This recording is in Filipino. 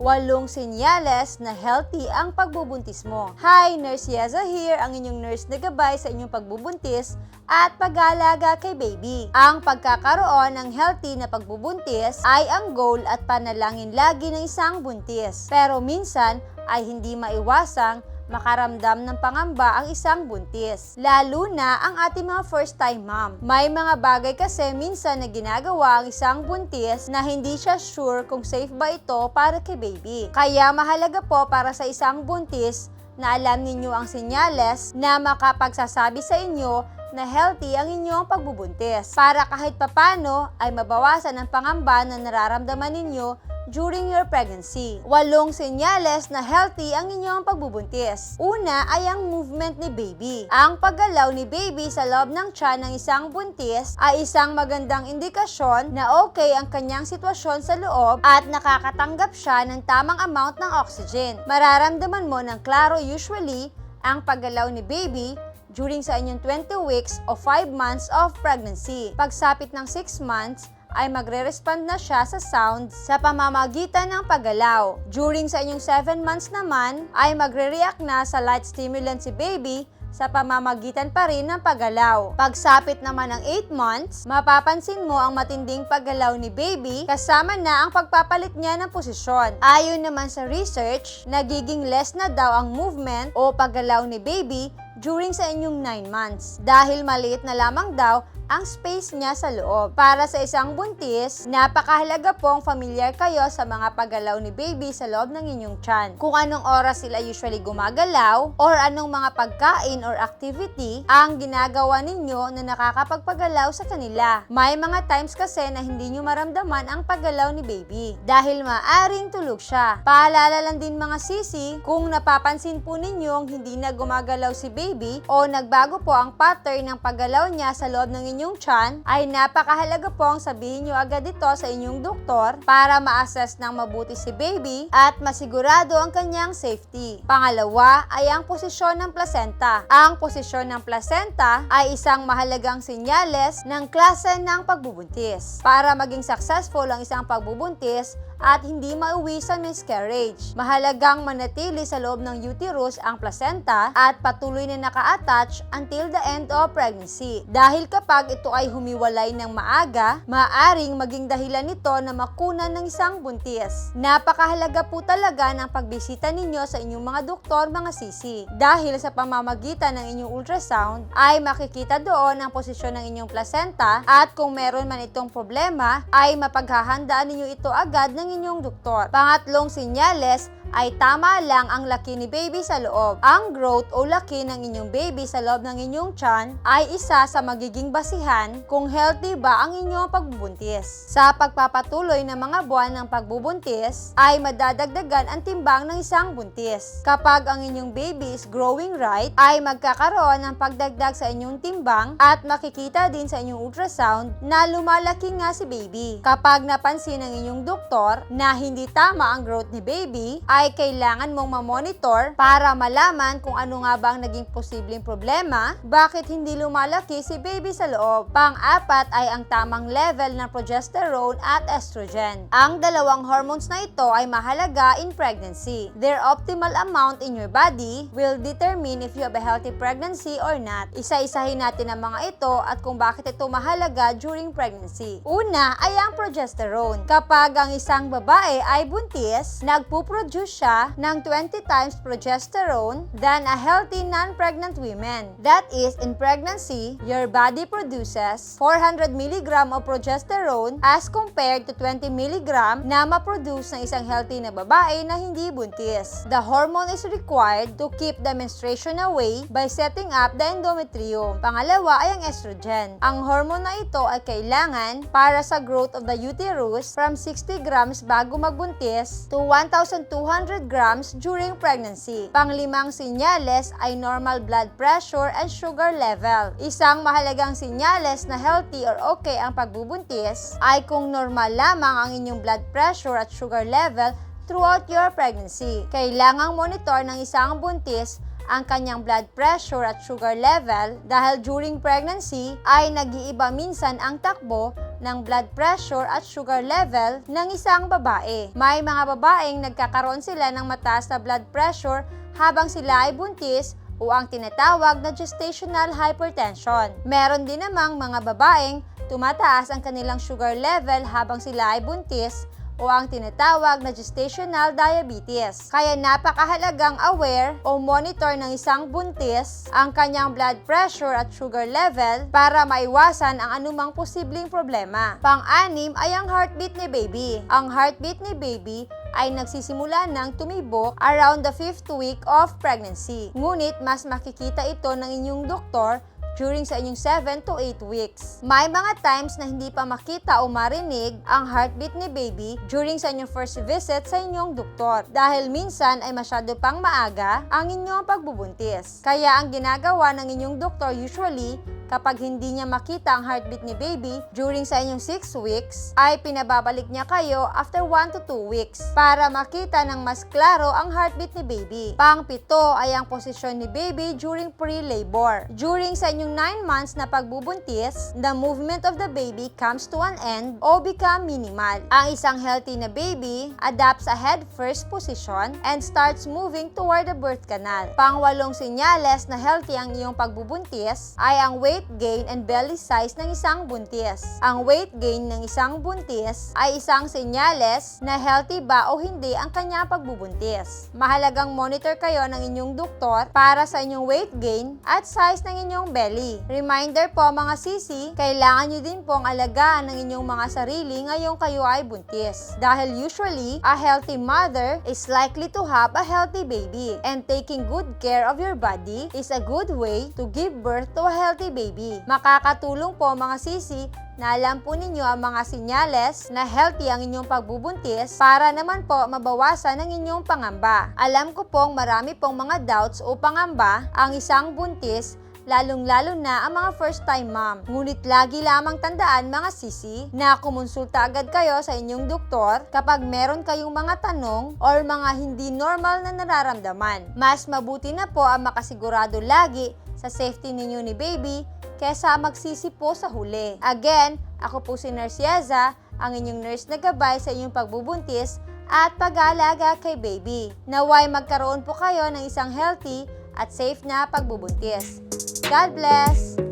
Walong senyales na healthy ang pagbubuntis mo. Hi, Nurse Yeza here, ang inyong nurse na gabay sa inyong pagbubuntis at pag-aalaga kay baby. Ang pagkakaroon ng healthy na pagbubuntis ay ang goal at panalangin lagi ng isang buntis. Pero minsan ay hindi maiwasang makaramdam ng pangamba ang isang buntis. Lalo na ang ating mga first time mom. May mga bagay kasi minsan na ginagawa ang isang buntis na hindi siya sure kung safe ba ito para kay baby. Kaya mahalaga po para sa isang buntis na alam ninyo ang senyales na makapagsasabi sa inyo na healthy ang inyong pagbubuntis para kahit papano ay mabawasan ang pangamba na nararamdaman ninyo during your pregnancy. Walong senyales na healthy ang inyong pagbubuntis. Una ay ang movement ni baby. Ang paggalaw ni baby sa loob ng tiyan ng isang buntis ay isang magandang indikasyon na okay ang kanyang sitwasyon sa loob at nakakatanggap siya ng tamang amount ng oxygen. Mararamdaman mo ng klaro usually ang paggalaw ni baby during sa inyong 20 weeks o 5 months of pregnancy. Pagsapit ng 6 months, ay magre-respond na siya sa sound sa pamamagitan ng paggalaw. During sa inyong 7 months naman, ay magre-react na sa light stimulant si baby sa pamamagitan pa rin ng paggalaw. Pagsapit naman ng 8 months, mapapansin mo ang matinding paggalaw ni baby kasama na ang pagpapalit niya ng posisyon. Ayon naman sa research, nagiging less na daw ang movement o paggalaw ni baby during sa inyong 9 months dahil maliit na lamang daw ang space niya sa loob. Para sa isang buntis, napakahalaga pong familiar kayo sa mga paggalaw ni baby sa loob ng inyong tiyan. Kung anong oras sila usually gumagalaw or anong mga pagkain or activity ang ginagawa ninyo na nakakapagpagalaw sa kanila. May mga times kasi na hindi nyo maramdaman ang paggalaw ni baby dahil maaring tulog siya. Paalala lang din mga sisi kung napapansin po ninyong hindi na gumagalaw si baby o nagbago po ang pattern ng paggalaw niya sa loob ng inyong tiyan, ay napakahalaga pong sabihin nyo agad ito sa inyong doktor para ma-assess ng mabuti si baby at masigurado ang kanyang safety. Pangalawa ay ang posisyon ng placenta. Ang posisyon ng placenta ay isang mahalagang senyales ng klase ng pagbubuntis. Para maging successful ang isang pagbubuntis, at hindi mauwi sa miscarriage. Mahalagang manatili sa loob ng uterus ang placenta at patuloy na naka-attach until the end of pregnancy. Dahil kapag ito ay humiwalay ng maaga, maaring maging dahilan nito na makunan ng isang buntis. Napakahalaga po talaga ng pagbisita ninyo sa inyong mga doktor, mga sisi. Dahil sa pamamagitan ng inyong ultrasound, ay makikita doon ang posisyon ng inyong placenta at kung meron man itong problema, ay mapaghahandaan ninyo ito agad ng inyong doktor. Pangatlong senyales ay tama lang ang laki ni baby sa loob. Ang growth o laki ng inyong baby sa loob ng inyong tiyan ay isa sa magiging basihan kung healthy ba ang inyong pagbubuntis. Sa pagpapatuloy ng mga buwan ng pagbubuntis, ay madadagdagan ang timbang ng isang buntis. Kapag ang inyong baby is growing right, ay magkakaroon ng pagdagdag sa inyong timbang at makikita din sa inyong ultrasound na lumalaki nga si baby. Kapag napansin ng inyong doktor na hindi tama ang growth ni baby, ay kailangan mong mamonitor para malaman kung ano nga ba ang naging posibleng problema, bakit hindi lumalaki si baby sa loob. Pang-apat ay ang tamang level ng progesterone at estrogen. Ang dalawang hormones na ito ay mahalaga in pregnancy. Their optimal amount in your body will determine if you have a healthy pregnancy or not. Isa-isahin natin ang mga ito at kung bakit ito mahalaga during pregnancy. Una ay ang progesterone. Kapag ang isang babae ay buntis, nagpuproduce siya ng 20 times progesterone than a healthy non-pregnant women. That is, in pregnancy, your body produces 400 mg of progesterone as compared to 20 mg na ma-produce ng isang healthy na babae na hindi buntis. The hormone is required to keep the menstruation away by setting up the endometrium. Pangalawa ay ang estrogen. Ang hormone na ito ay kailangan para sa growth of the uterus from 60 grams bago magbuntis to 1,200 grams during pregnancy. Panglimang sinyales ay normal blood pressure and sugar level. Isang mahalagang sinyales na healthy or okay ang pagbubuntis ay kung normal lamang ang inyong blood pressure at sugar level throughout your pregnancy. Kailangang monitor ng isang buntis ang kanyang blood pressure at sugar level dahil during pregnancy ay nag-iiba minsan ang takbo ng blood pressure at sugar level ng isang babae. May mga babaeng nagkakaroon sila ng mataas na blood pressure habang sila ay buntis o ang tinatawag na gestational hypertension. Meron din namang mga babaeng tumataas ang kanilang sugar level habang sila ay buntis o ang tinatawag na gestational diabetes. Kaya napakahalagang aware o monitor ng isang buntis ang kanyang blood pressure at sugar level para maiwasan ang anumang posibleng problema. Pang-anim ay ang heartbeat ni baby. Ang heartbeat ni baby ay nagsisimula ng tumibok around the fifth week of pregnancy. Ngunit mas makikita ito ng inyong doktor during sa inyong 7 to 8 weeks. May mga times na hindi pa makita o marinig ang heartbeat ni baby during sa inyong first visit sa inyong doktor dahil minsan ay masyado pang maaga ang inyong pagbubuntis. Kaya ang ginagawa ng inyong doktor usually kapag hindi niya makita ang heartbeat ni baby during sa inyong 6 weeks, ay pinababalik niya kayo after 1 to 2 weeks para makita ng mas klaro ang heartbeat ni baby. Pang-pito ay ang posisyon ni baby during pre-labor. During sa inyong 9 months na pagbubuntis, the movement of the baby comes to an end o become minimal. Ang isang healthy na baby adapts a head first position and starts moving toward the birth canal. Pangwalong senyales na healthy ang iyong pagbubuntis ay ang weight gain and belly size ng isang buntis. Ang weight gain ng isang buntis ay isang senyales na healthy ba o hindi ang kanyang pagbubuntis. Mahalagang monitor kayo ng inyong doktor para sa inyong weight gain at size ng inyong belly. Reminder po mga sisi, kailangan nyo din pong alagaan ng inyong mga sarili ngayong kayo ay buntis. Dahil usually, a healthy mother is likely to have a healthy baby. And taking good care of your body is a good way to give birth to a healthy baby. Makakatulong po mga sisi na alam po ninyo ang mga sinyales na healthy ang inyong pagbubuntis para naman po mabawasan ang inyong pangamba. Alam ko pong marami pong mga doubts o pangamba ang isang buntis lalong-lalo na ang mga first-time mom. Ngunit lagi lamang tandaan mga sisi na kumonsulta agad kayo sa inyong doktor kapag meron kayong mga tanong or mga hindi normal na nararamdaman. Mas mabuti na po ang makasigurado lagi sa safety ninyo ni baby kesa magsisi po sa huli. Again, ako po si Nurse Yeza, ang inyong nurse na gabay sa inyong pagbubuntis at pag-aalaga kay baby. Naway magkaroon po kayo ng isang healthy at safe na pagbubuntis. God bless!